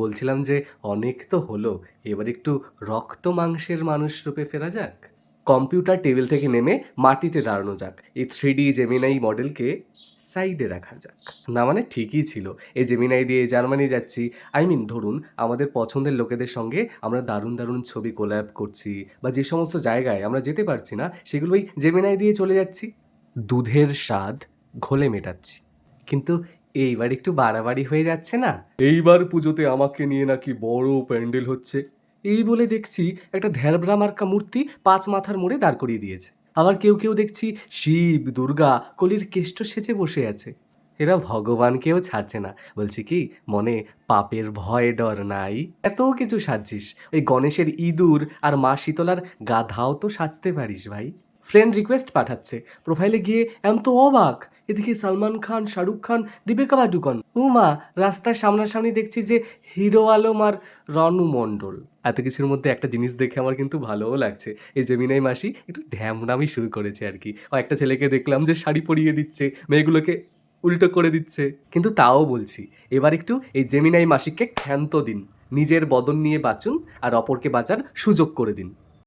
বলছিলাম যে অনেক তো হলো, এবার একটু রক্ত মাংসের মানুষ রূপে ফেরা যাক। কম্পিউটার টেবিল থেকে নেমে মাটিতে দাঁড়ানো যাক, এই থ্রি ডি জেমিনাই মডেলকে সাইডে রাখা যাক। না মানে ঠিকই ছিল এই জেমিনাই দিয়ে জার্মানি যাচ্ছি। আই মিন ধরুন, আমাদের পছন্দের লোকেদের সঙ্গে আমরা দারুণ দারুণ ছবি কোল্যাব করছি, বা যে সমস্ত জায়গায় আমরা যেতে পারছি না, সেগুলো ওই জেমিনাই দিয়ে চলে যাচ্ছি। দুধের স্বাদ ঘোলে মেটাচ্ছি। কিন্তু এইবার একটু বাড়াবাড়ি হয়ে যাচ্ছে না? এইবার পুজোতে আমাকে নিয়ে নাকি বড় প্যান্ডেল হচ্ছে। এই বলে দেখছি একটা ধ্যারব্রা মার্কা মূর্তি পাঁচ মাথার মোড়ে দাঁড় করিয়ে দিয়েছে। আবার কেউ কেউ দেখছি শিব, দুর্গা, কলির কেষ্ট সেচে বসে আছে। এরা ভগবানকেও ছাড়ছে না। বলছি কি, মনে পাপের ভয় ডর নাই? এত কিছু সাজছিস। ওই গণেশের ইঁদুর আর মা শীতলার গাধাও তো সাজতে পারিস ভাই। ফ্রেন্ড রিকোয়েস্ট পাঠাচ্ছে। প্রোফাইলে গিয়ে এম তো অবাক। এদিকে সালমান খান, শাহরুখ খান, দীপিকা পাডুকন। উমা, রাস্তার সামনাসামনি দেখছি যে হিরো আলম আর রনু মণ্ডল। এত কিছুর মধ্যে একটা জিনিস দেখে আমার কিন্তু ভালোও লাগছে। এই জেমিনাই মাসি একটু ঢ্যামনামি শুরু করেছে আর কি। একটা ছেলেকে দেখলাম যে শাড়ি পরিয়ে দিচ্ছে, মেয়েগুলোকে উল্টো করে দিচ্ছে। কিন্তু তাও বলছি, এবার একটু এই জেমিনাই মাসিককে ক্ষান্ত দিন। নিজের বদন নিয়ে বাঁচুন আর অপরকে বাঁচার সুযোগ করে দিন।